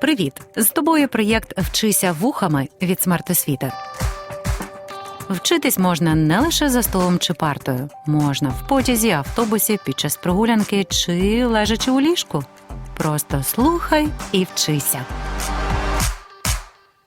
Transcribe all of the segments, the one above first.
Привіт! З тобою проєкт Вчися вухами від смертосвіти. Вчитись можна не лише за столом чи партою, можна в потязі, автобусі, під час прогулянки чи лежачи у ліжку. Просто слухай і вчися.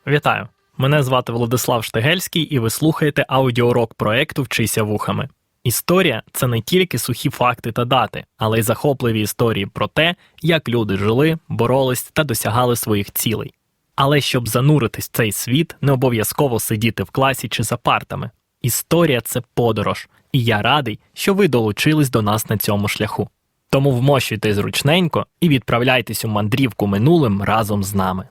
Вітаю! Мене звати Владислав Штегельський, і ви слухаєте аудіоурок проекту Вчися вухами. Історія це не тільки сухі факти та дати, але й захопливі історії про те, як люди жили, боролись та досягали своїх цілей. Але щоб зануритись в цей світ, не обов'язково сидіти в класі чи за партами. Історія це подорож, і я радий, що ви долучились до нас на цьому шляху. Тому вмощуйте зручненько і відправляйтесь у мандрівку минулим разом з нами.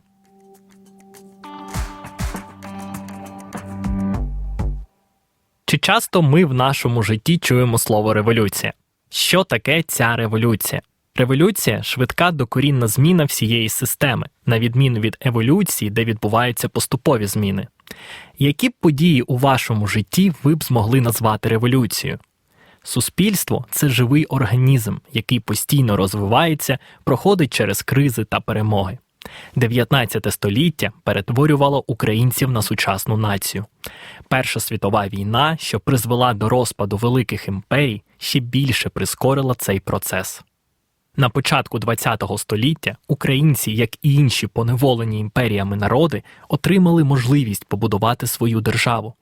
Чи часто ми в нашому житті чуємо слово революція? Що таке ця революція? Революція швидка докорінна зміна всієї системи, на відміну від еволюції, де відбуваються поступові зміни. Які б події у вашому житті ви б змогли назвати революцією? Суспільство це живий організм, який постійно розвивається, проходить через кризи та перемоги. 19 століття перетворювало українців на сучасну націю. Перша світова війна, що призвела до розпаду великих імперій, ще більше прискорила цей процес. На початку ХХ століття українці, як і інші поневолені імперіями народи, отримали можливість побудувати свою державу.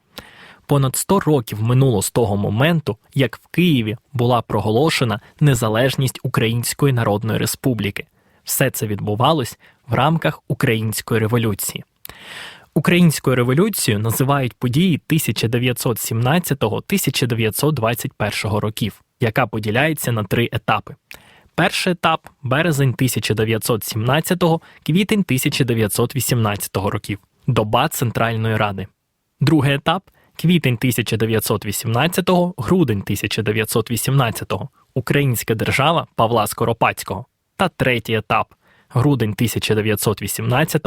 Понад 100 років минуло з того моменту, як в Києві була проголошена незалежність Української Народної Республіки. Все це відбувалось в рамках Української революції. Українською революцією називають події 1917-1921 років, яка поділяється на три етапи. Перший етап березень 1917, квітень 1918 років, доба Центральної Ради. Другий етап квітень 1918, грудень 1918, Українська держава Павла Скоропадського. Та третій етап грудень 1918,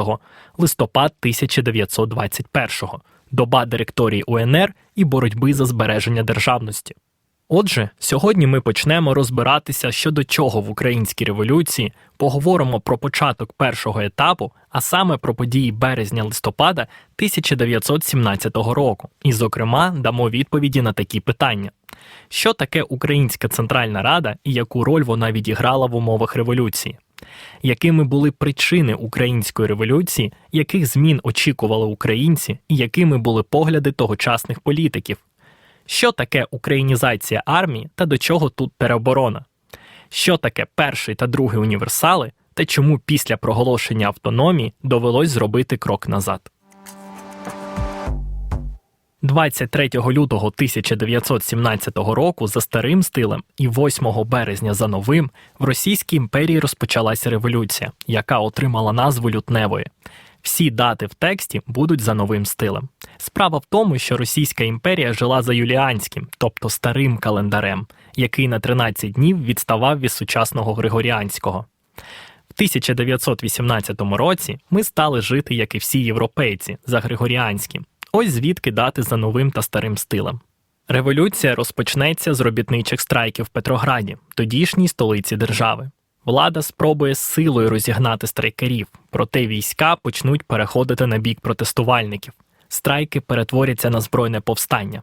листопад 1921, доба директорії УНР і боротьби за збереження державності. Отже, сьогодні ми почнемо розбиратися щодо чого в українській революції, поговоримо про початок першого етапу, а саме про події березня-листопада 1917 року, і, зокрема, дамо відповіді на такі питання: що таке Українська Центральна Рада і яку роль вона відіграла в умовах революції? Якими були причини української революції, яких змін очікували українці, і якими були погляди тогочасних політиків? Що таке українізація армії та до чого тут тероборона? Що таке перший та другий універсали, та чому після проголошення автономії довелось зробити крок назад? 23 лютого 1917 року за старим стилем і 8 березня за новим в Російській імперії розпочалася революція, яка отримала назву лютневої. Всі дати в тексті будуть за новим стилем. Справа в тому, що Російська імперія жила за юліанським, тобто старим календарем, який на 13 днів відставав від сучасного григоріанського. В 1918 році ми стали жити, як і всі європейці, за григоріанським. Ось звідки дати за новим та старим стилем. Революція розпочнеться з робітничих страйків в Петрограді, тодішній столиці держави. Влада спробує силою розігнати страйкерів, проте війська почнуть переходити на бік протестувальників. Страйки перетворяться на збройне повстання.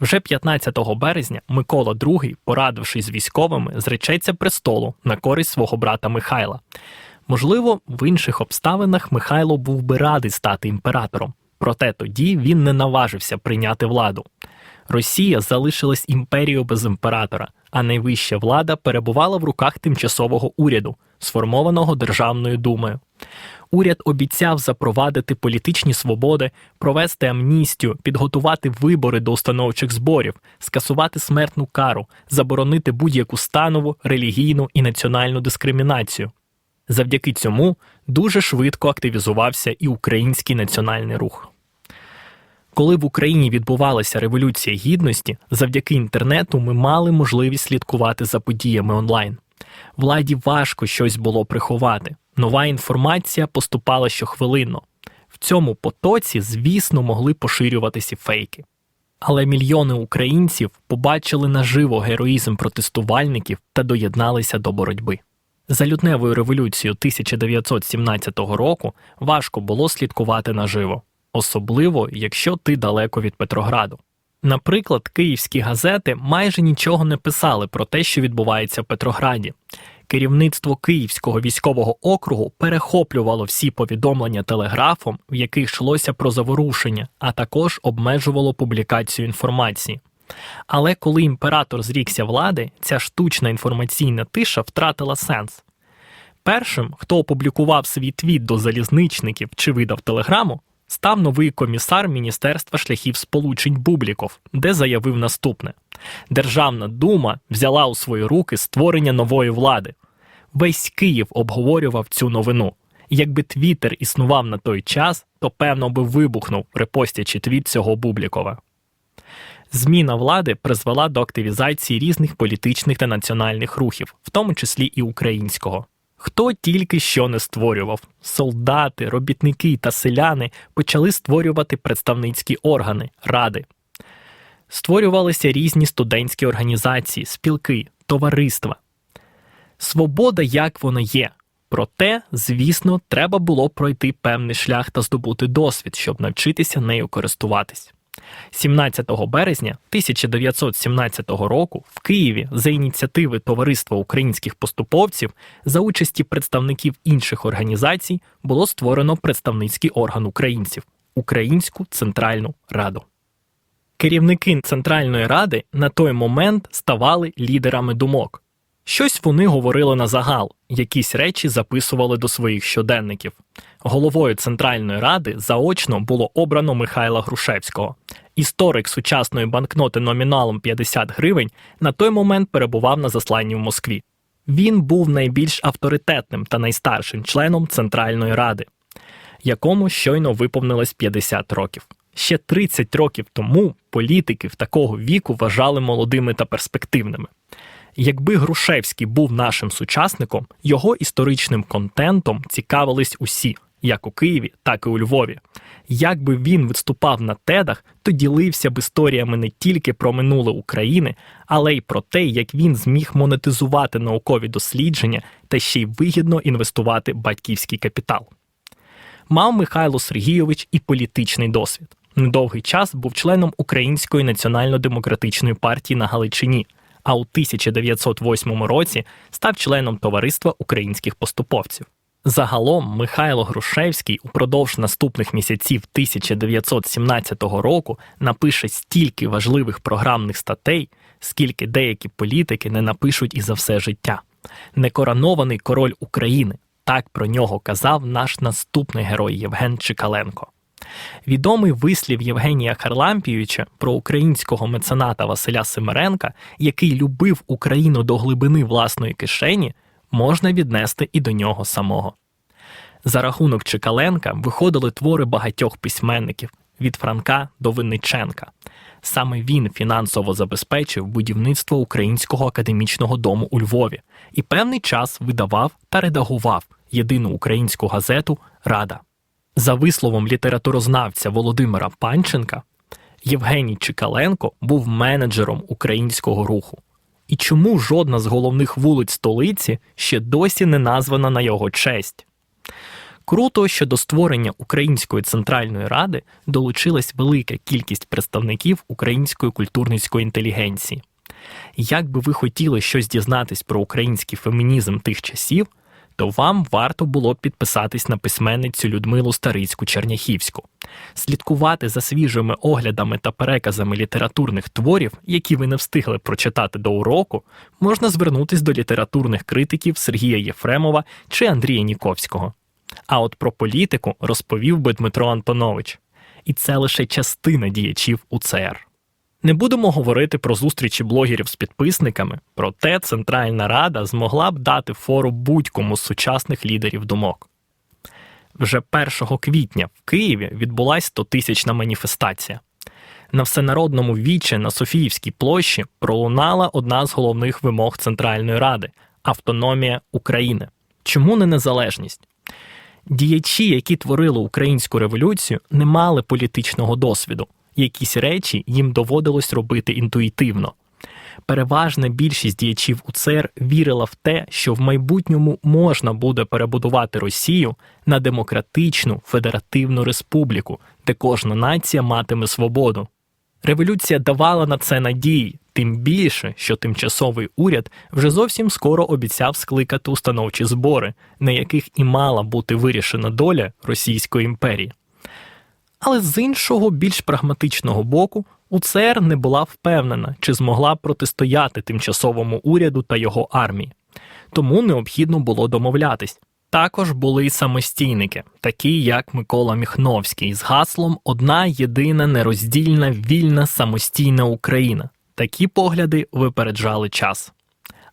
Вже 15 березня Микола II, порадившись з військовими, зречеться престолу на користь свого брата Михайла. Можливо, в інших обставинах Михайло був би радий стати імператором, проте тоді він не наважився прийняти владу. Росія залишилась імперією без імператора, а найвища влада перебувала в руках тимчасового уряду, сформованого Державною думою. Уряд обіцяв запровадити політичні свободи, провести амністію, підготувати вибори до установчих зборів, скасувати смертну кару, заборонити будь-яку станову, релігійну і національну дискримінацію. Завдяки цьому дуже швидко активізувався і український національний рух. Коли в Україні відбувалася революція гідності, завдяки інтернету ми мали можливість слідкувати за подіями онлайн. Владі важко щось було приховати. Нова інформація поступала щохвилинно. В цьому потоці, звісно, могли поширюватися фейки. Але мільйони українців побачили наживо героїзм протестувальників та доєдналися до боротьби. За лютневою революцією 1917 року важко було слідкувати наживо, особливо якщо ти далеко від Петрограду. Наприклад, київські газети майже нічого не писали про те, що відбувається в Петрограді. Керівництво Київського військового округу перехоплювало всі повідомлення телеграфом, в яких йшлося про заворушення, а також обмежувало публікацію інформації. Але коли імператор зрікся влади, ця штучна інформаційна тиша втратила сенс. Першим, хто опублікував свій твіт до залізничників чи видав телеграму, став новий комісар Міністерства шляхів сполучень Бубліков, де заявив наступне: Державна дума взяла у свої руки створення нової влади. Весь Київ обговорював цю новину. Якби Твіттер існував на той час, то певно би вибухнув, репостячи твіт цього Бублікова. Зміна влади призвела до активізації різних політичних та національних рухів, в тому числі і українського. Хто тільки що не створював, солдати, робітники та селяни почали створювати представницькі органи, ради. Створювалися різні студентські організації, спілки, товариства. Свобода, як вона є. Проте, звісно, треба було пройти певний шлях та здобути досвід, щоб навчитися нею користуватись. 17 березня 1917 року в Києві за ініціативи Товариства українських поступовців за участі представників інших організацій було створено представницький орган українців Українську Центральну Раду. Керівники Центральної Ради на той момент ставали лідерами думок. Щось вони говорили на загал, якісь речі записували до своїх щоденників. Головою Центральної Ради заочно було обрано Михайла Грушевського. Історик сучасної банкноти номіналом 50 гривень на той момент перебував на засланні в Москві. Він був найбільш авторитетним та найстаршим членом Центральної Ради, якому щойно виповнилось 50 років. Ще 30 років тому політиків такого віку вважали молодими та перспективними. Якби Грушевський був нашим сучасником, його історичним контентом цікавились усі, як у Києві, так і у Львові. Якби він виступав на тедах, то ділився б історіями не тільки про минуле України, але й про те, як він зміг монетизувати наукові дослідження та ще й вигідно інвестувати батьківський капітал. Мав Михайло Сергійович і політичний досвід. Недовгий час був членом Української національно-демократичної партії на Галичині а у 1908 році став членом товариства українських поступовців. Загалом Михайло Грушевський упродовж наступних місяців 1917 року напише стільки важливих програмних статей, скільки деякі політики не напишуть і за все життя. Некоронований король України. Так про нього казав наш наступний герой Євген Чикаленко. Відомий вислів Євгенія Харлампійовича про українського мецената Василя Семеренка, який любив Україну до глибини власної кишені, можна віднести і до нього самого. За рахунок Чекаленка виходили твори багатьох письменників від Франка до Винниченка. Саме він фінансово забезпечив будівництво Українського академічного дому у Львові і певний час видавав та редагував єдину українську газету Рада. За висловом літературознавця Володимира Панченка, Євгеній Чикаленко був менеджером українського руху. І чому жодна з головних вулиць столиці ще досі не названа на його честь? Круто, що до створення Української центральної ради долучилась велика кількість представників української культурницької інтелігенції. Як би ви хотіли щось дізнатись про український фемінізм тих часів, то вам варто було б підписатись на письменницю Людмилу Старицьку Черняхівську, слідкувати за свіжими оглядами та переказами літературних творів, які ви не встигли прочитати до уроку, можна звернутись до літературних критиків Сергія Єфремова чи Андрія Ніковського. А от про політику розповів би Дмитро Антонович, і це лише частина діячів УЦР. Не будемо говорити про зустрічі блогерів з підписниками, проте Центральна Рада змогла б дати фору будь-кому з сучасних лідерів думок. Вже 1 квітня в Києві відбулася 100-тисячна маніфестація. На всенародному вічі на Софіївській площі пролунала одна з головних вимог Центральної Ради автономія України. Чому не незалежність? Діячі, які творили українську революцію, не мали політичного досвіду якісь речі їм доводилось робити інтуїтивно. Переважна більшість діячів УЦР вірила в те, що в майбутньому можна буде перебудувати Росію на демократичну федеративну республіку, де кожна нація матиме свободу. Революція давала на це надії, тим більше, що тимчасовий уряд вже зовсім скоро обіцяв скликати установчі збори, на яких і мала бути вирішена доля Російської імперії. Але з іншого, більш прагматичного боку, УЦР не була впевнена, чи змогла протистояти тимчасовому уряду та його армії. Тому необхідно було домовлятись. Також були й самостійники, такі як Микола Міхновський, з гаслом Одна єдина нероздільна вільна самостійна Україна. Такі погляди випереджали час.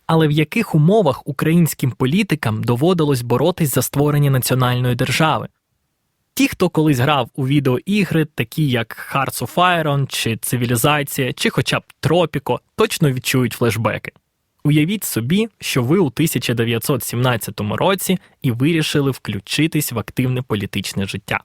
Але в яких умовах українським політикам доводилось боротись за створення національної держави? Ті, хто колись грав у відеоігри, такі як Hearts of Iron, чи Цивілізація, чи хоча б Тропіко, точно відчують флешбеки. Уявіть собі, що ви у 1917 році і вирішили включитись в активне політичне життя.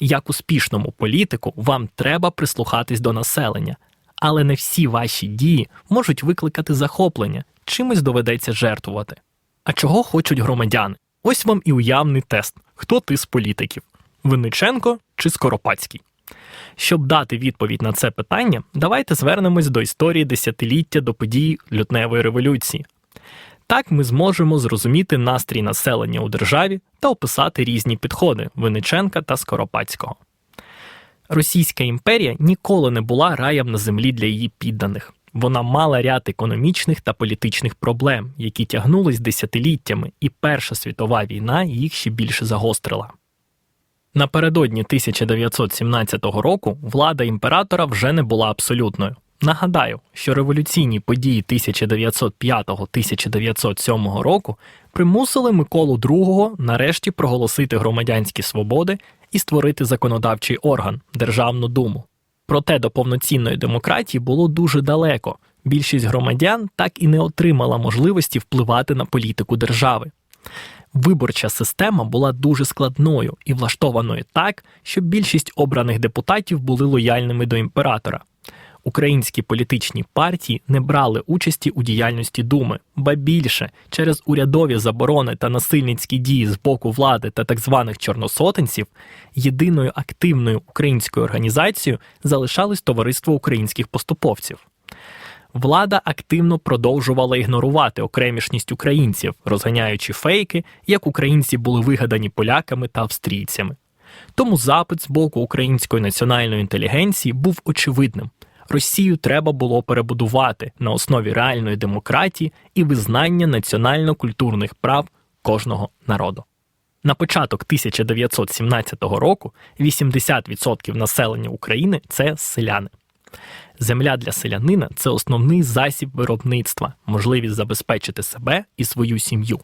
Як успішному політику вам треба прислухатись до населення, але не всі ваші дії можуть викликати захоплення, чимось доведеться жертвувати. А чого хочуть громадяни? Ось вам і уявний тест: хто ти з політиків? Винниченко чи Скоропадський? Щоб дати відповідь на це питання, давайте звернемось до історії десятиліття до подій лютневої революції. Так ми зможемо зрозуміти настрій населення у державі та описати різні підходи Винниченка та Скоропадського. Російська імперія ніколи не була раєм на землі для її підданих. Вона мала ряд економічних та політичних проблем, які тягнулись десятиліттями, і Перша світова війна їх ще більше загострила. Напередодні 1917 року влада імператора вже не була абсолютною. Нагадаю, що революційні події 1905-1907 року примусили Миколу II нарешті проголосити громадянські свободи і створити законодавчий орган Державну думу. Проте до повноцінної демократії було дуже далеко. Більшість громадян так і не отримала можливості впливати на політику держави. Виборча система була дуже складною і влаштованою так, щоб більшість обраних депутатів були лояльними до імператора. Українські політичні партії не брали участі у діяльності Думи, ба більше через урядові заборони та насильницькі дії з боку влади та так званих чорносотенців, єдиною активною українською організацією залишалось товариство українських поступовців. Влада активно продовжувала ігнорувати окремішність українців, розганяючи фейки, як українці були вигадані поляками та австрійцями. Тому запит з боку української національної інтелігенції був очевидним. Росію треба було перебудувати на основі реальної демократії і визнання національно-культурних прав кожного народу. На початок 1917 року 80% населення України це селяни. Земля для селянина це основний засіб виробництва, можливість забезпечити себе і свою сім'ю.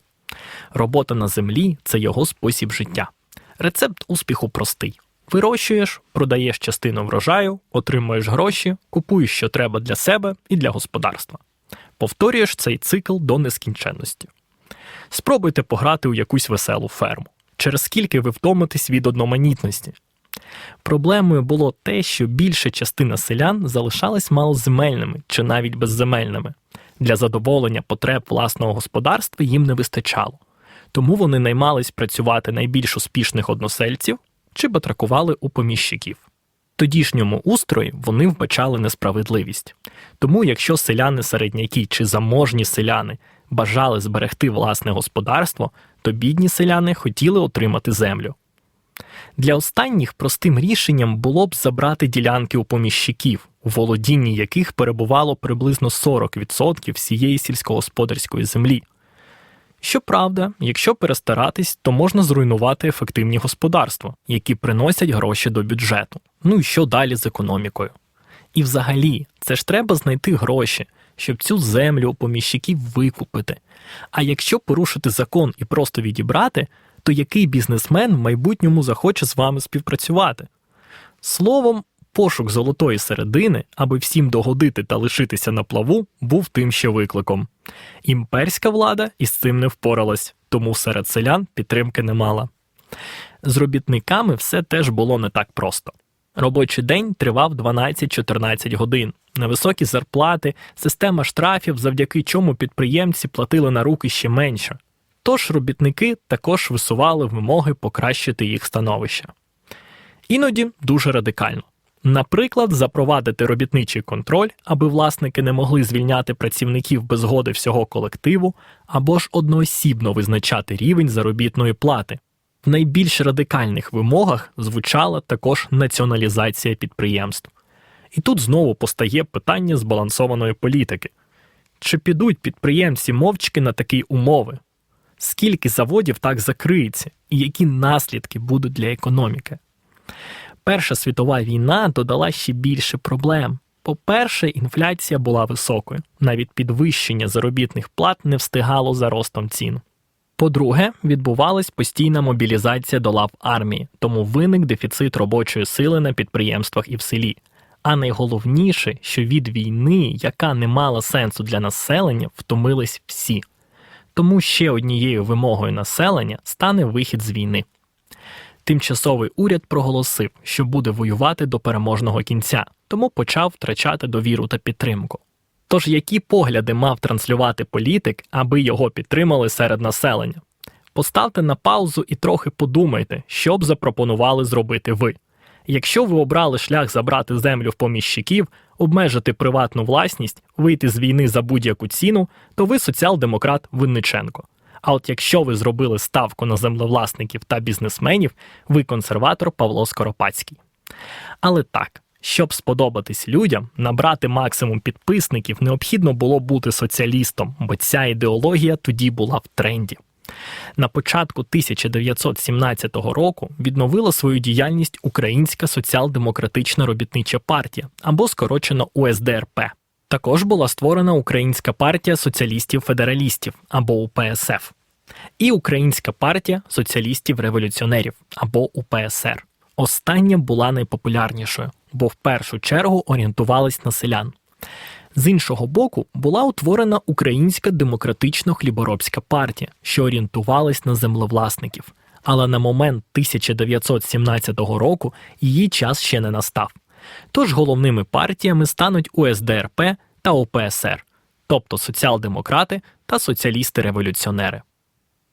Робота на землі це його спосіб життя. Рецепт успіху простий: вирощуєш, продаєш частину врожаю, отримуєш гроші, купуєш, що треба для себе і для господарства. Повторюєш цей цикл до нескінченності. Спробуйте пограти у якусь веселу ферму. Через скільки ви втомитесь від одноманітності, Проблемою було те, що більша частина селян залишалась малоземельними чи навіть безземельними. Для задоволення потреб власного господарства їм не вистачало, тому вони наймались працювати найбільш успішних односельців чи батракували у поміщиків. Тодішньому устрої вони вбачали несправедливість. Тому, якщо селяни середняки чи заможні селяни бажали зберегти власне господарство, то бідні селяни хотіли отримати землю. Для останніх простим рішенням було б забрати ділянки у поміщиків, у володінні яких перебувало приблизно 40% всієї сільськогосподарської землі. Щоправда, якщо перестаратись, то можна зруйнувати ефективні господарства, які приносять гроші до бюджету. Ну і що далі з економікою? І взагалі, це ж треба знайти гроші, щоб цю землю у поміщиків викупити. А якщо порушити закон і просто відібрати, то який бізнесмен в майбутньому захоче з вами співпрацювати? Словом, пошук золотої середини, аби всім догодити та лишитися на плаву, був тим ще викликом. Імперська влада із цим не впоралась, тому серед селян підтримки не мала. З робітниками все теж було не так просто. Робочий день тривав 12-14 годин. Невисокі зарплати, система штрафів, завдяки чому підприємці платили на руки ще менше. Тож робітники також висували вимоги покращити їх становище. Іноді дуже радикально. Наприклад, запровадити робітничий контроль, аби власники не могли звільняти працівників без згоди всього колективу, або ж одноосібно визначати рівень заробітної плати. В найбільш радикальних вимогах звучала також націоналізація підприємств. І тут знову постає питання збалансованої політики: чи підуть підприємці мовчки на такі умови? Скільки заводів так закриється, і які наслідки будуть для економіки? Перша світова війна додала ще більше проблем. По-перше, інфляція була високою, навіть підвищення заробітних плат не встигало за ростом цін. По-друге, відбувалась постійна мобілізація до лав армії, тому виник дефіцит робочої сили на підприємствах і в селі. А найголовніше, що від війни, яка не мала сенсу для населення, втомились всі. Тому ще однією вимогою населення стане вихід з війни. Тимчасовий уряд проголосив, що буде воювати до переможного кінця, тому почав втрачати довіру та підтримку. Тож які погляди мав транслювати політик, аби його підтримали серед населення? Поставте на паузу і трохи подумайте, що б запропонували зробити ви. Якщо ви обрали шлях забрати землю в поміщиків, обмежити приватну власність, вийти з війни за будь-яку ціну, то ви соціал-демократ Винниченко. А от якщо ви зробили ставку на землевласників та бізнесменів, ви консерватор Павло Скоропадський. Але так, щоб сподобатись людям, набрати максимум підписників, необхідно було бути соціалістом, бо ця ідеологія тоді була в тренді. На початку 1917 року відновила свою діяльність Українська соціал-демократична робітнича партія або скорочено УСДРП. Також була створена Українська партія соціалістів-федералістів або УПСФ, і Українська партія соціалістів-революціонерів або УПСР. Остання була найпопулярнішою, бо в першу чергу орієнтувалась на селян. З іншого боку, була утворена Українська демократично хліборобська партія, що орієнтувалась на землевласників. Але на момент 1917 року її час ще не настав. Тож головними партіями стануть УСДРП та ОПСР, тобто соціал-демократи та соціалісти-революціонери.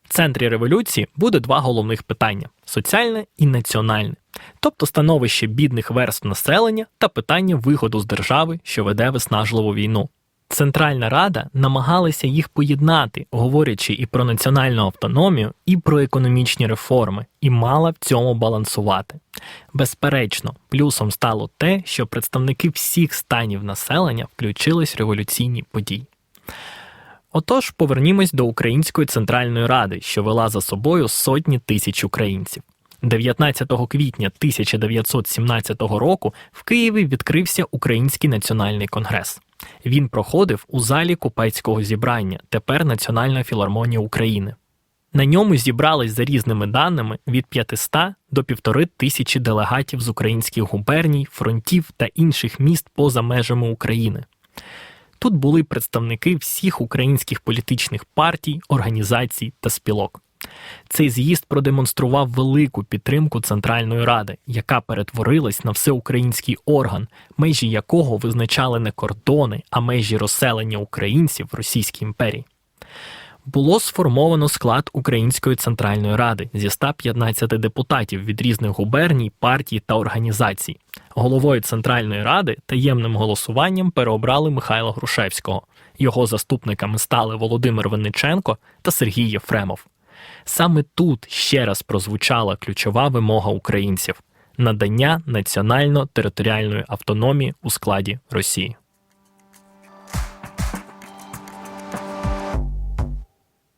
В центрі революції буде два головних питання соціальне і національне, тобто становище бідних верств населення та питання виходу з держави, що веде виснажливу війну. Центральна Рада намагалася їх поєднати, говорячи і про національну автономію, і про економічні реформи, і мала в цьому балансувати. Безперечно, плюсом стало те, що представники всіх станів населення включились в революційні події. Отож, повернімось до Української центральної ради, що вела за собою сотні тисяч українців. 19 квітня 1917 року в Києві відкрився Український національний конгрес. Він проходив у залі купецького зібрання, тепер Національна філармонія України. На ньому зібрались за різними даними від 500 до півтори тисячі делегатів з українських губерній, фронтів та інших міст поза межами України. Тут були представники всіх українських політичних партій, організацій та спілок. Цей з'їзд продемонстрував велику підтримку Центральної Ради, яка перетворилась на всеукраїнський орган, межі якого визначали не кордони, а межі розселення українців в Російській імперії. Було сформовано склад Української центральної ради зі 115 депутатів від різних губерній, партій та організацій. Головою Центральної ради таємним голосуванням переобрали Михайла Грушевського. Його заступниками стали Володимир Винниченко та Сергій Єфремов. Саме тут ще раз прозвучала ключова вимога українців надання національно-територіальної автономії у складі Росії.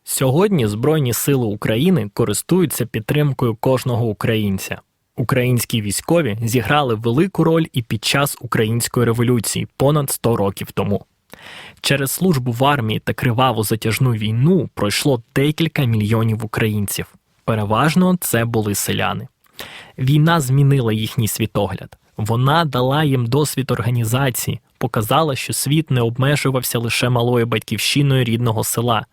Сьогодні Збройні сили України користуються підтримкою кожного українця. Українські військові зіграли велику роль і під час української революції понад 100 років тому. Через службу в армії та криваву затяжну війну пройшло декілька мільйонів українців. Переважно це були селяни. Війна змінила їхній світогляд. Вона дала їм досвід організації, показала, що світ не обмежувався лише малою батьківщиною рідного села,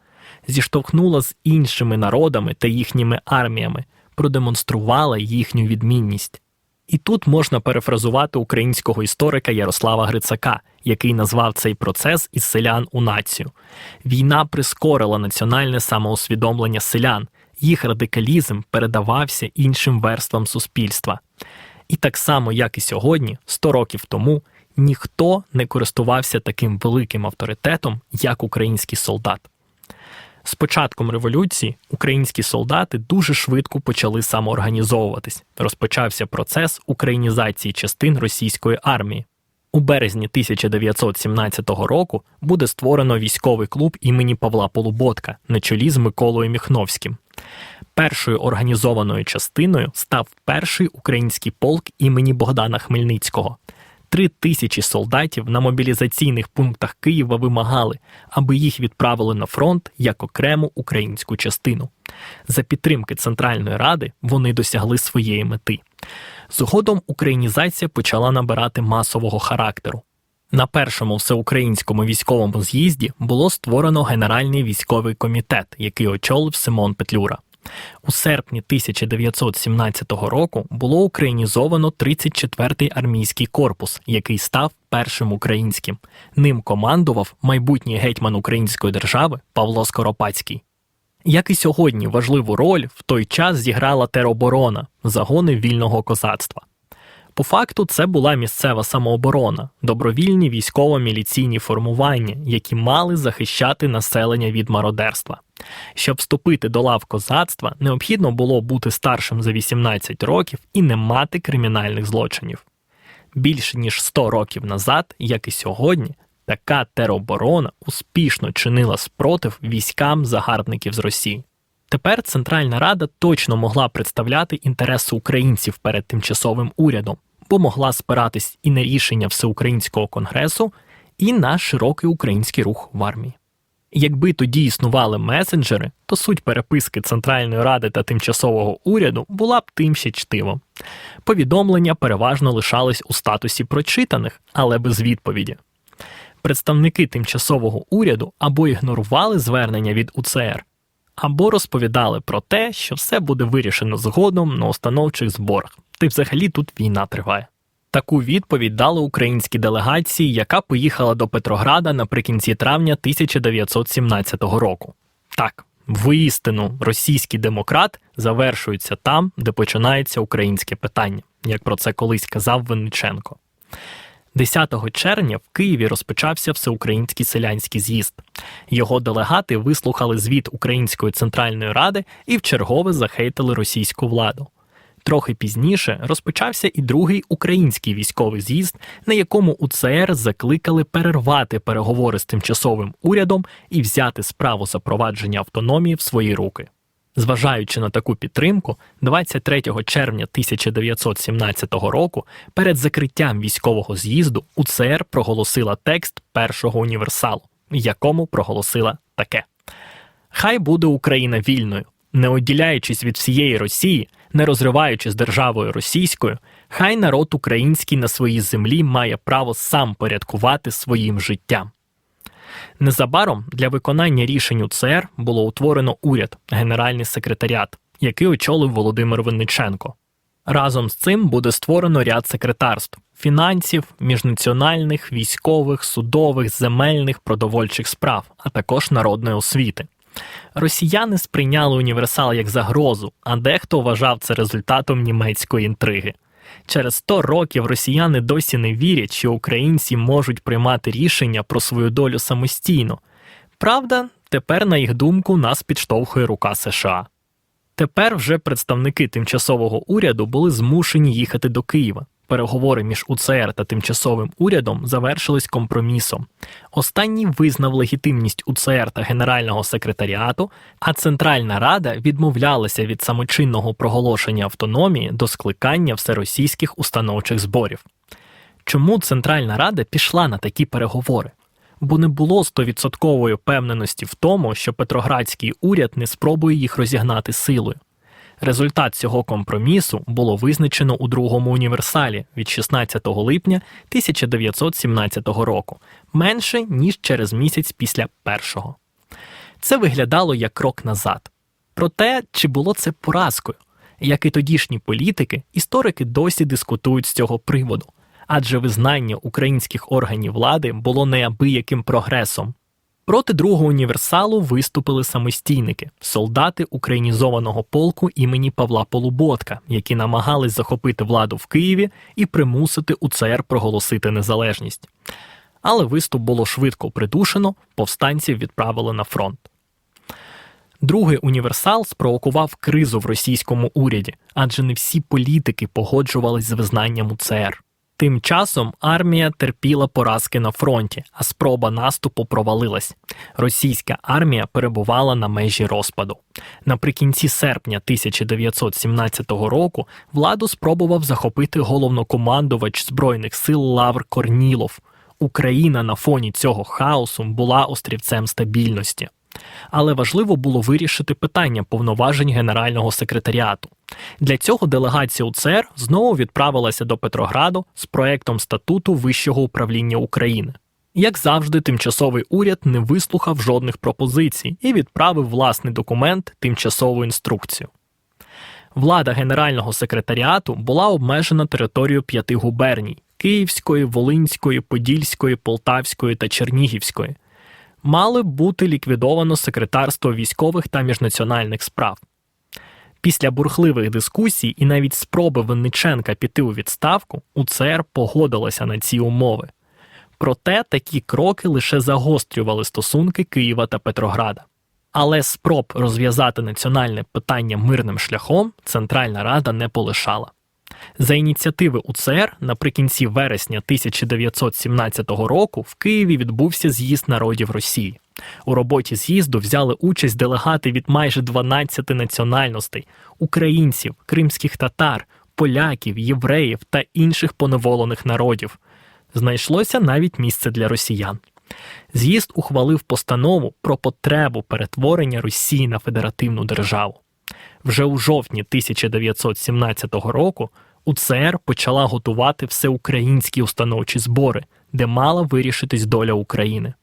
зіштовхнула з іншими народами та їхніми арміями, продемонструвала їхню відмінність. І тут можна перефразувати українського історика Ярослава Грицака, який назвав цей процес із селян у націю. Війна прискорила національне самоусвідомлення селян, їх радикалізм передавався іншим верствам суспільства. І так само, як і сьогодні, 100 років тому, ніхто не користувався таким великим авторитетом, як український солдат. З початком революції українські солдати дуже швидко почали самоорганізовуватись. Розпочався процес українізації частин російської армії. У березні 1917 року буде створено військовий клуб імені Павла Полуботка на чолі з Миколою Міхновським. Першою організованою частиною став перший український полк імені Богдана Хмельницького. Три тисячі солдатів на мобілізаційних пунктах Києва вимагали, аби їх відправили на фронт як окрему українську частину. За підтримки Центральної Ради вони досягли своєї мети. Згодом українізація почала набирати масового характеру. На першому всеукраїнському військовому з'їзді було створено Генеральний військовий комітет, який очолив Симон Петлюра. У серпні 1917 року було українізовано 34-й армійський корпус, який став першим українським. Ним командував майбутній гетьман Української держави Павло Скоропадський. Як і сьогодні, важливу роль в той час зіграла тероборона загони вільного козацтва. По факту, це була місцева самооборона, добровільні військово-міліційні формування, які мали захищати населення від мародерства. Щоб вступити до лав козацтва, необхідно було бути старшим за 18 років і не мати кримінальних злочинів. Більше ніж 100 років назад, як і сьогодні, така тероборона успішно чинила спротив військам загарбників з Росії. Тепер Центральна Рада точно могла представляти інтереси українців перед тимчасовим урядом, бо могла спиратись і на рішення Всеукраїнського конгресу, і на широкий український рух в армії. Якби тоді існували месенджери, то суть переписки Центральної Ради та тимчасового уряду була б тим ще чтивом. Повідомлення переважно лишались у статусі прочитаних, але без відповіді. Представники тимчасового уряду або ігнорували звернення від УЦР, або розповідали про те, що все буде вирішено згодом на установчих зборах, й взагалі тут війна триває. Таку відповідь дали українській делегації, яка поїхала до Петрограда наприкінці травня 1917 року. Так, воістину, російський демократ завершується там, де починається українське питання, як про це колись казав Винниченко. 10 червня в Києві розпочався всеукраїнський селянський з'їзд. Його делегати вислухали звіт Української центральної ради і вчергове захейтили російську владу. Трохи пізніше розпочався і другий український військовий з'їзд, на якому УЦР закликали перервати переговори з тимчасовим урядом і взяти справу запровадження автономії в свої руки. Зважаючи на таку підтримку, 23 червня 1917 року перед закриттям військового з'їзду УЦР проголосила текст першого універсалу, якому проголосила таке: Хай буде Україна вільною, не оділяючись від всієї Росії, не розриваючи з державою російською, хай народ український на своїй землі має право сам порядкувати своїм життям. Незабаром для виконання рішень УЦР було утворено уряд, генеральний секретаріат, який очолив Володимир Винниченко. Разом з цим буде створено ряд секретарств фінансів, міжнаціональних, військових, судових, земельних, продовольчих справ, а також народної освіти. Росіяни сприйняли універсал як загрозу, а дехто вважав це результатом німецької інтриги. Через 100 років росіяни досі не вірять, що українці можуть приймати рішення про свою долю самостійно. Правда, тепер, на їх думку, нас підштовхує рука США. Тепер вже представники тимчасового уряду були змушені їхати до Києва. Переговори між УЦР та тимчасовим урядом завершились компромісом. Останній визнав легітимність УЦР та Генерального секретаріату, а Центральна Рада відмовлялася від самочинного проголошення автономії до скликання всеросійських установчих зборів. Чому Центральна Рада пішла на такі переговори? Бо не було стовідсоткової впевненості в тому, що Петроградський уряд не спробує їх розігнати силою. Результат цього компромісу було визначено у другому універсалі від 16 липня 1917 року, менше ніж через місяць після першого. Це виглядало як крок назад. Проте, чи було це поразкою? Як і тодішні політики, історики досі дискутують з цього приводу, адже визнання українських органів влади було неабияким прогресом. Проти другого універсалу виступили самостійники, солдати українізованого полку імені Павла Полуботка, які намагались захопити владу в Києві і примусити УЦР проголосити незалежність. Але виступ було швидко придушено, повстанців відправили на фронт. Другий універсал спровокував кризу в російському уряді, адже не всі політики погоджувались з визнанням УЦР. Тим часом армія терпіла поразки на фронті, а спроба наступу провалилась. Російська армія перебувала на межі розпаду. Наприкінці серпня 1917 року владу спробував захопити головнокомандувач збройних сил Лавр Корнілов. Україна на фоні цього хаосу була острівцем стабільності. Але важливо було вирішити питання повноважень Генерального секретаріату. Для цього делегація УЦР знову відправилася до Петрограду з проектом статуту Вищого управління України. Як завжди, тимчасовий уряд не вислухав жодних пропозицій і відправив власний документ тимчасову інструкцію. Влада Генерального секретаріату була обмежена територією п'яти губерній Київської, Волинської, Подільської, Полтавської та Чернігівської. Мали бути ліквідовано секретарство військових та міжнаціональних справ. Після бурхливих дискусій і навіть спроби Винниченка піти у відставку УЦР погодилася на ці умови. Проте такі кроки лише загострювали стосунки Києва та Петрограда. Але спроб розв'язати національне питання мирним шляхом Центральна Рада не полишала. За ініціативи УЦР наприкінці вересня 1917 року в Києві відбувся з'їзд народів Росії. У роботі з'їзду взяли участь делегати від майже 12 національностей українців, кримських татар, поляків, євреїв та інших поневолених народів. Знайшлося навіть місце для росіян. З'їзд ухвалив постанову про потребу перетворення Росії на федеративну державу. Вже у жовтні 1917 року УЦР почала готувати всеукраїнські установчі збори, де мала вирішитись доля України.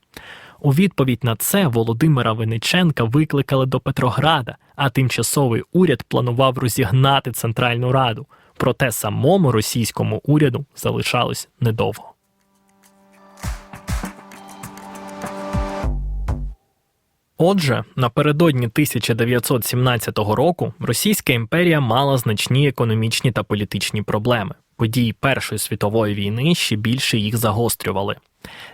У відповідь на це Володимира Винниченка викликали до Петрограда, а тимчасовий уряд планував розігнати Центральну Раду. Проте самому російському уряду залишалось недовго. Отже, напередодні 1917 року Російська імперія мала значні економічні та політичні проблеми. Події Першої світової війни ще більше їх загострювали.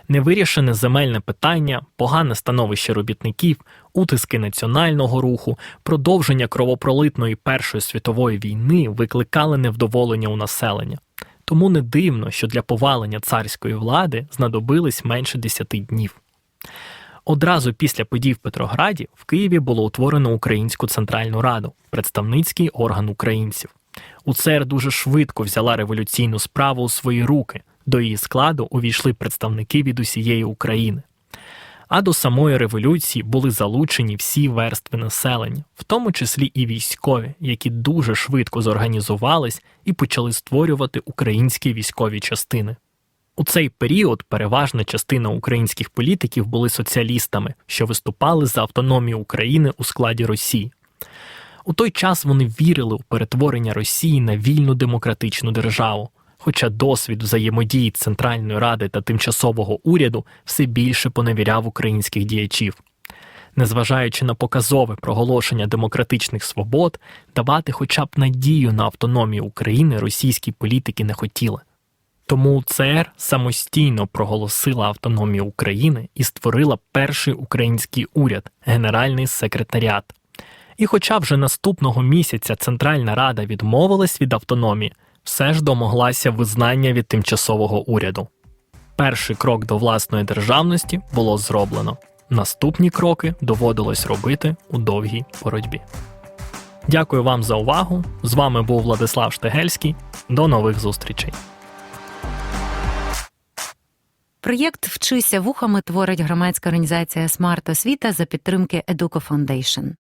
Невирішене земельне питання, погане становище робітників, утиски національного руху, продовження кровопролитної Першої світової війни викликали невдоволення у населення. Тому не дивно, що для повалення царської влади знадобились менше 10 днів. Одразу після подій в Петрограді в Києві було утворено Українську Центральну Раду, представницький орган українців. УЦР дуже швидко взяла революційну справу у свої руки. До її складу увійшли представники від усієї України. А до самої революції були залучені всі верстви населення, в тому числі і військові, які дуже швидко зорганізувались і почали створювати українські військові частини. У цей період переважна частина українських політиків були соціалістами, що виступали за автономію України у складі Росії. У той час вони вірили у перетворення Росії на вільну демократичну державу, хоча досвід взаємодії Центральної Ради та тимчасового уряду все більше поневіряв українських діячів. Незважаючи на показове проголошення демократичних свобод, давати хоча б надію на автономію України російські політики не хотіли. Тому ЦР самостійно проголосила автономію України і створила перший український уряд Генеральний секретаріат. І хоча вже наступного місяця Центральна Рада відмовилась від автономії, все ж домоглася визнання від тимчасового уряду. Перший крок до власної державності було зроблено. Наступні кроки доводилось робити у довгій боротьбі. Дякую вам за увагу. З вами був Владислав Штегельський. До нових зустрічей. Проєкт Вчися вухами творить громадська організація Смарт Освіта за підтримки Educo Foundation.